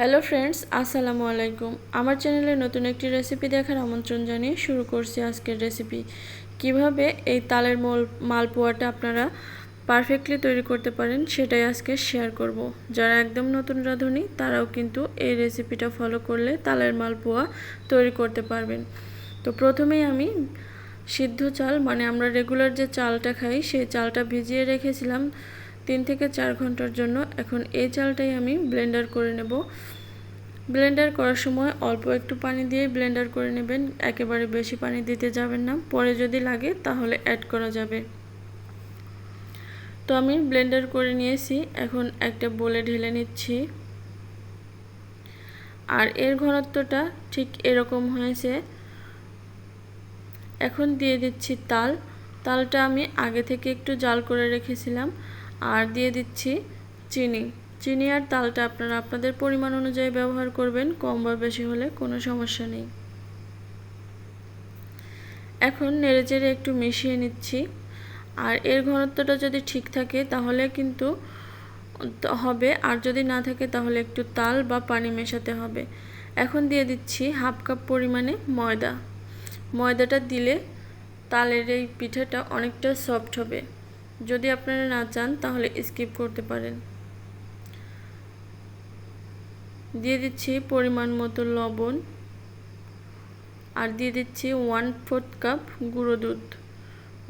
Hello friends, আসসালামু আলাইকুম। আমার চ্যানেলে নতুন একটি রেসিপি দেখার আমন্ত্রণ জানিয়ে শুরু করছি আজকের রেসিপি। কীভাবে এই তালের মল মালপোয়াটা আপনারা পারফেক্টলি তৈরি করতে পারেন সেটাই আজকে শেয়ার করব। যারা একদম নতুন রাঁধুনি, তারাও কিন্তু এই রেসিপিটা ফলো করলে তালের মালপোয়া তৈরি করতে পারবেন। তো প্রথমেই আমি সিদ্ধ চাল মানে আমরা রেগুলার যে চালটা খাই, সেই চালটা ভিজিয়ে রেখেছিলাম। তিন থেকে চার ঘণ্টার জন্য এখন এই চালটাই আমি ব্লেন্ডার করে নেব। ব্লেন্ডার করার সময় অল্প একটু পানি দিয়ে ব্লেন্ডার করে নেবেন, একেবারে বেশি পানি দিতে যাবেন না। পরে যদি লাগে তাহলে অ্যাড করা যাবে। তো আমি ব্লেন্ডার করে নিয়েছি, এখন একটা বলে ঢেলে নিচ্ছি। আর এর ঘনত্বটা ঠিক এরকম হয়েছে। এখন দিয়ে দিচ্ছি তাল। তালটা আমি আগে থেকে একটু জাল করে রেখেছিলাম। আর দিয়ে দিচ্ছি চিনি। চিনি আর তালটা আপনারা আপনাদের পরিমাণ অনুযায়ী ব্যবহার করবেন, কম বা বেশি হলে কোনো সমস্যা নেই। এখন নেড়েচেড়ে একটু মিশিয়ে নিচ্ছি। আর এর ঘনত্বটা যদি ঠিক থাকে তাহলে কিন্তু হবে। আর যদি না থাকে তাহলে একটু তাল বা পানি মেশাতে হবে। এখন দিয়ে দিচ্ছি হাফ কাপ পরিমাণে ময়দা। ময়দাটা দিলে তালের এই পিঠাটা অনেকটা সফট হবে। যদি আপনারা না চান, তাহলে স্কিপ করতে পারেন। দিয়ে দিচ্ছি পরিমাণ মতো লবণ। আর দিয়ে দিচ্ছি ওয়ান ফোর্থ কাপ গুঁড়ো দুধ।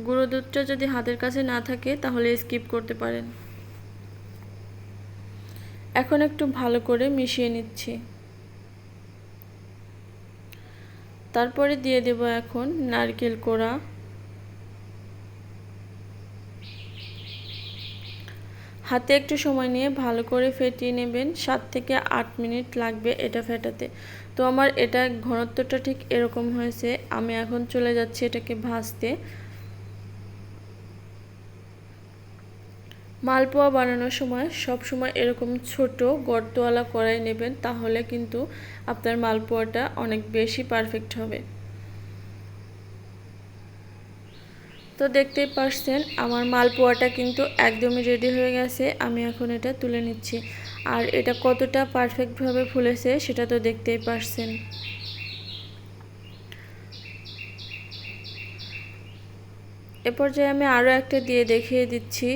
গুঁড়ো দুধটা যদি হাতের কাছে না থাকে, তাহলে স্কিপ করতে পারেন। এখন একটু ভালো করে মিশিয়ে নিচ্ছি। তারপরে দিয়ে দেব এখন নারকেল কোড়া। হাতে একটু সময় নিয়ে ভালো করে ফেটিয়ে নেবেন। সাত থেকে আট মিনিট লাগবে এটা ফেটাতে। তো আমার এটা ঘনত্বটা ঠিক এরকম হয়েছে। আমি এখন চলে যাচ্ছি এটাকে ভাজতে। মালপোয়া বানানোর সময় সব সময় এরকম ছোট গর্তওয়ালা কড়াই নেবেন, তাহলে কিন্তু আপনার মালপোয়াটা অনেক বেশি পারফেক্ট হবে। তো দেখতেই পারছেন, আমার মালপোয়াটা কিন্তু একদমই রেডি হয়ে গেছে, আমি এখন এটা তুলে নিচ্ছি। আর এটা কতটা পারফেক্টভাবে ফুলেছে সেটা তো দেখতেই পারছেন। এ পর্যায়ে আমি আরও একটা দিয়ে দেখিয়ে দিচ্ছি।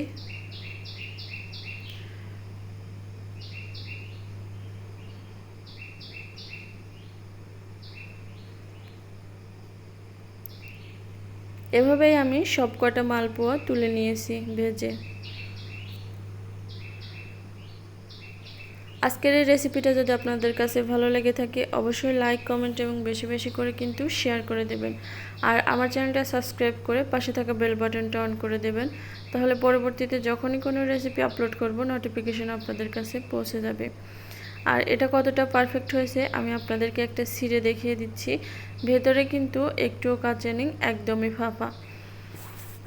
এভাবেই আমি সব কটা মালপোয়া তুলে নিয়েছি ভেজে। আজকের এই রেসিপিটা যদি আপনাদের কাছে ভালো লেগে থাকে, অবশ্যই লাইক কমেন্ট এবং বেশি বেশি করে কিন্তু শেয়ার করে দেবেন। আর আমার চ্যানেলটা সাবস্ক্রাইব করে পাশে থাকা বেল বাটনটা অন করে দেবেন। তাহলে পরবর্তীতে যখনই কোনো রেসিপি আপলোড করব নোটিফিকেশন আপনাদের কাছে পৌঁছে যাবে। আর এটা কতটা পারফেক্ট হয়েছে, আমি আপনাদেরকে একটা সিরে দেখিয়ে দিচ্ছি। ভেতরে কিন্তু একটুও কাঁচা নেই, একদমই ফাঁপা।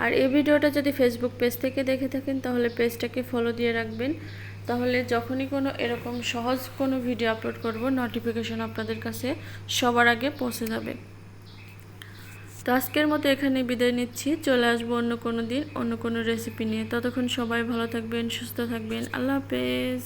আর এই ভিডিওটা যদি ফেসবুক পেজ থেকে দেখে থাকেন, তাহলে পেজটাকে ফলো দিয়ে রাখবেন। তাহলে যখনই কোনো এরকম সহজ কোনো ভিডিও আপলোড করব নোটিফিকেশন আপনাদের কাছে সবার আগে পৌঁছে যাবে। তো আজকের মতো এখানে বিদায় নিচ্ছি। চলে আসব অন্য কোনো দিন, অন্য কোনো রেসিপি নিয়ে। ততক্ষণ সবাই ভালো থাকবেন, সুস্থ থাকবেন। আল্লাহ হাফেজ।